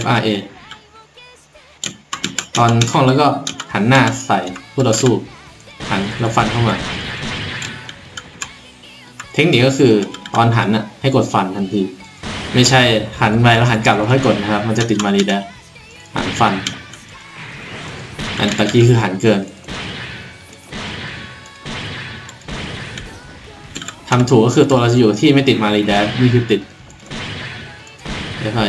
FRA ตอนคล่องแล้วก็หันหน้าใส่ผู้ต่อสู้หันแล้วฟันเข้ามาเทคนิคก็คือตอนหันอะให้กดฟันทันที ไม่ใช่หันไปแล้วหันกลับแล้วค่อยกดนะครับ มันจะติดมารีแดหันฟัน อันตะกี้คือหันเกินทำถูกก็คือตัวเราจะอยู่ที่ไม่ติดมารีแดนี่คือติดไม่ค่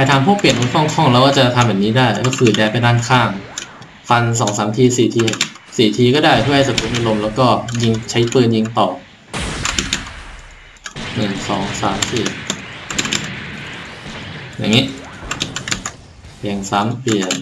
ครทำพวกเปลี่ยนคล่องๆแล้วก็จะทำแบบนี้ได้ ก็คือแดดไปด้านข้าง ฟันสองสามทีสี่ทีสี่ทีก็ได้เพื่อให้ศัตรูมีลมแล้วก็ยิงใช้ปืนยิงต่อหนึ่งสองสามสี่อย่างนี้เปลี่ยนซ้ำเปลี่ยน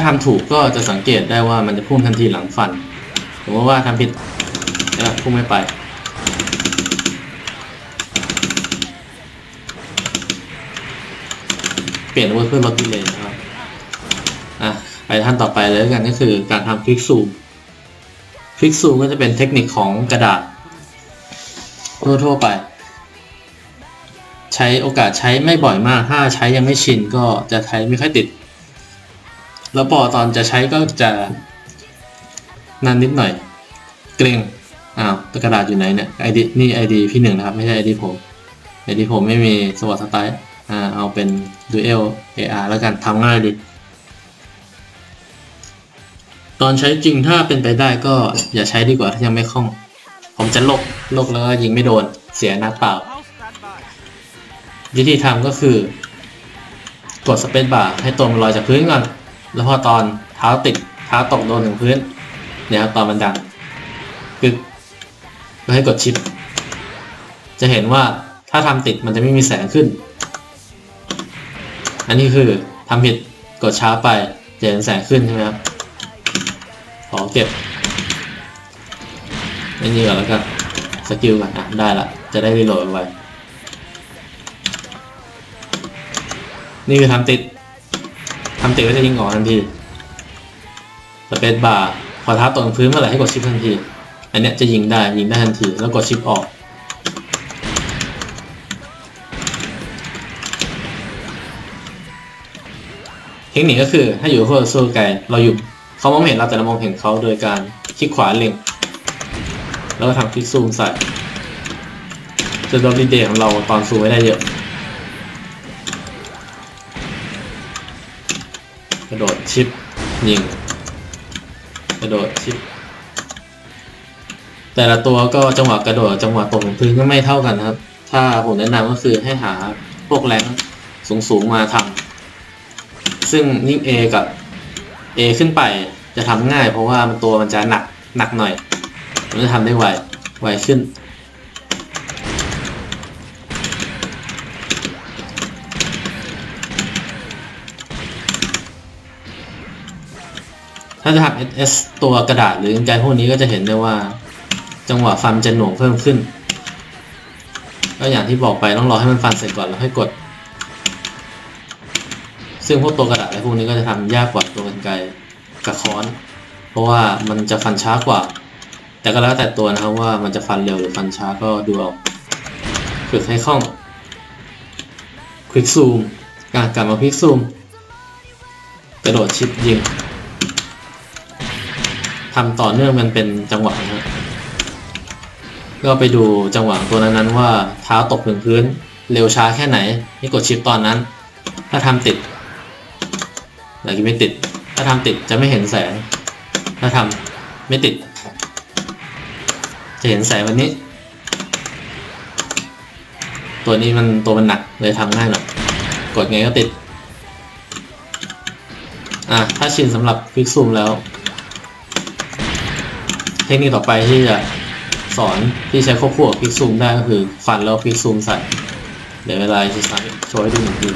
าทำถูกก็จะสังเกตได้ว่ามันจะพุ่งทันทีหลังฟันสมมติว่าทำผิดแล้วพุ่งไม่ไป เปลี่ยนอาวุธเพื่อลดดีเลยนะครับอะไปท่านต่อไปเลยกันก็คือการทำคลิกซูมคลิกซูมก็จะเป็นเทคนิคของกระดาษทั่วๆไป ใช้โอกาสใช้ไม่บ่อยมาก ถ้าใช้ยังไม่ชินก็จะใช้ไม่ค่อยติด แล้วพอตอนจะใช้ก็จะนานนิดหน่อย เกรงอ้าวกระดาษอยู่ไหนเนี่ยไอดีนี่ไอดีพี่หนึ่งนะครับ ไม่ใช่ไอดีผมไอดีผมไม่มีสวอตสไตล์อ่าเอาเป็น Duel AR แล้วกันทำง่ายดี ตอนใช้จริงถ้าเป็นไปได้ก็อย่าใช้ดีกว่าถ้ายังไม่คล่อง ผมจะลกลกแล้วยิงไม่โดนเสียนัดเปล่า วิธีทำก็คือกดสเปซบาร์ให้ตัวมันลอยจากพื้นก่อน แล้วพอตอนเท้าติดเท้าตกโดนถึงพื้น เนี่ยครับตอนมันดังกึกก็ให้กดชิป จะเห็นว่าถ้าทำติดมันจะไม่มีแสงขึ้น อันนี้คือทำผิดกดช้าไปจะเห็นแสงขึ้นใช่ไหมครับ ขอเก็บอ้นี่ก่อนแล้วกันสกิลก่อนอะได้ละ จะได้รีโหลดไวนี่คือทำติด ทำติก็จะยิงออกทันทีสเปซบาร์พอท้าตกพื้นเมื่อไหร่ให้กดชิปทันที อันเนี้ยจะยิงได้ยิงได้ทันที แล้วกดชิปออกเทคนิคก็คือถ้าอยู่คู่สู้ไกลเราอยู่เขามองไม่เห็นเราแต่เรามองเห็นเขาโดยการคลิกขวาเล็งแล้วก็ทำคลิกซูมใส่จะลดรีเดย์ของเราตอนซูมไม่ได้เยอะ กระโดดชิปยิง กระโดดชิปแต่ละตัวก็จังหวะกระโดดจังหวะตกของพื้นก็ไม่เท่ากันครับ ถ้าผมแนะนำก็คือให้หาพวกแรงสูงๆมาทำซึ่งยิ่ง A กับ A ขึ้นไปจะทำง่าย เพราะว่ามันตัวมันจะหนักหนักหน่อย มันจะทำได้ไวไวขึ้น ถ้าจะทำ SS ตัวกระดาษหรือกรรไกพวกนี้ก็จะเห็นได้ว่า จังหวะฟันจะหน่วงเพิ่มขึ้น ก็อย่างที่บอกไปต้องรอให้มันฟันเสร็จก่อนแล้วค่อยกด ซึ่งพวกตัวกระดาษอะไรพวกนี้ก็จะทำยากกว่าตัวกรรไกกับค้อน เพราะว่ามันจะฟันช้ากว่า แต่ก็แล้วแต่ตัวนะครับว่ามันจะฟันเร็วหรือฟันช้าก็ดูเอาฝึกให้คล่องควิกซูมกลับมาควิกซูมกระโดดชิปยิง ทำต่อเนื่องมันเป็นจังหวะนะก็ไปดูจังหวะตัวนั้นๆว่าเท้าตกถึงพื้น เร็วช้าแค่ไหนให้กดชิปตอนนั้น ถ้าทำติดหรือไม่ติด ถ้าทำติดจะไม่เห็นแสง ถ้าทำไม่ติด จะเห็นแสงแบบนี้ ตัวนี้มันตัวมันหนักเลยทำง่ายหน่อยกดไงก็ติดอะถ้าชินสำหรับคลิกซูมแล้ว ทคนิคต่อไปที่จะสอนที่ใช้ควบคู่กับพิกซูมได้ก็คือฟันแล้วพิกซูมใส่เดี๋ยวเวลาจะใช้โชว์ให้ดูหนึ่งที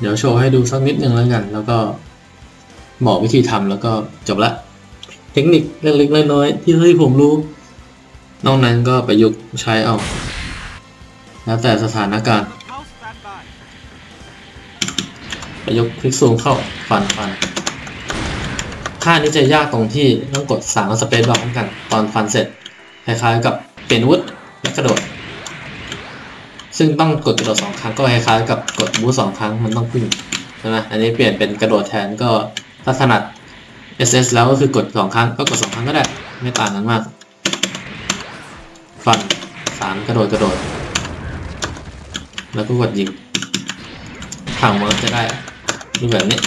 เดี๋ยวโชว์ให้ดูสักนิดหนึ่งแล้วกัน แล้วก็บอกวิธีทำแล้วก็จบละ เทคนิคเล็กๆน้อยๆที่ที่ผมรู้ นอกนั้นก็ประยุกต์ใช้เอา แล้วแต่สถานการณ์ ประยุกต์คลิกซูมเข้าฟันฟันท่านี้จะยากตรงที่ต้องกดสามสเปซบาร์พร้อมกันตอนฟันเสร็จ คล้ายๆกับเปลี่ยนอาวุธและกระโดด ซึ่งต้องกดกระโดดสองครั้งก็คล้ายๆกับกดบูสสองครั้งมันต้องขึ้นใช่ไหมอันนี้เปลี่ยนเป็นกระโดดแทนก็ถ้าถนัด SS แล้วก็คือกดสองครั้งก็กดสองครั้งก็ได้ ไม่ต่างกันมาก ฟันสามกระโดดกระโดด แล้วก็กดยิงถังมันจะได้รูปแบบนี้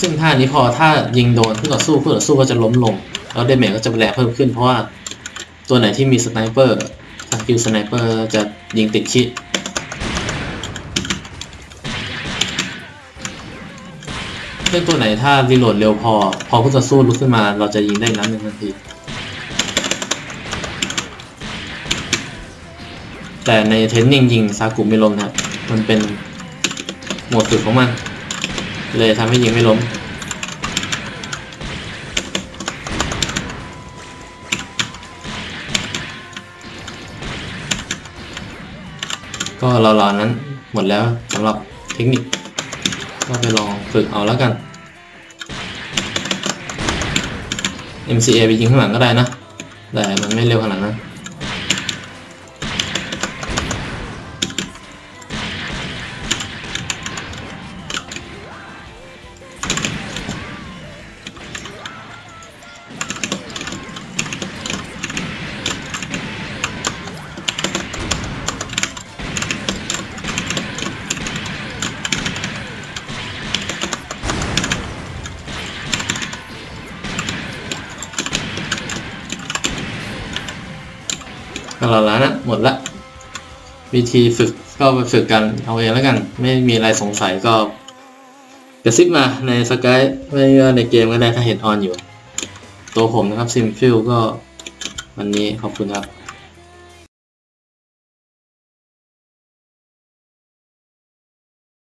ซึ่งท่านี้พอถ้ายิงโดนคู่ต่อสู้คู่ต่อสู้ก็จะล้มลง แล้วเดเมจก็จะแรงเพิ่มขึ้น เพราะว่าตัวไหนที่มีสไนเปอร์สกิลสไนเปอร์จะยิงติดชิดซึ่งตัวไหนถ้ารีโหลดเร็วพอ พอคู่ต่อสู้ลุกขึ้นมา เราจะยิงได้อีกนัดหนึ่งทันทีแต่ในเทนนิ่งยิงซากุไม่ลมนะมันเป็นหมดฝึกของมัน เลยทำให้ยิงไม่ล้มก็รอๆนั้นหมดแล้วสำหรับเทคนิค ก็ไปลองฝึกเอาแล้วกัน MCA ไปยิงข้างหลังก็ได้นะ แต่มันไม่เร็วขนาดนั้น ก็เราแล้วนะหมดละ วิธีฝึกก็ไปฝึกกันเอาเองแล้วกัน ไม่มีอะไรสงสัยก็กระซิบมาในสกายไม่ในเกมก็ได้ถ้าเห็นออนอยู่ ตัวผมนะครับซิมฟิลก็วันนี้ขอบคุณครับ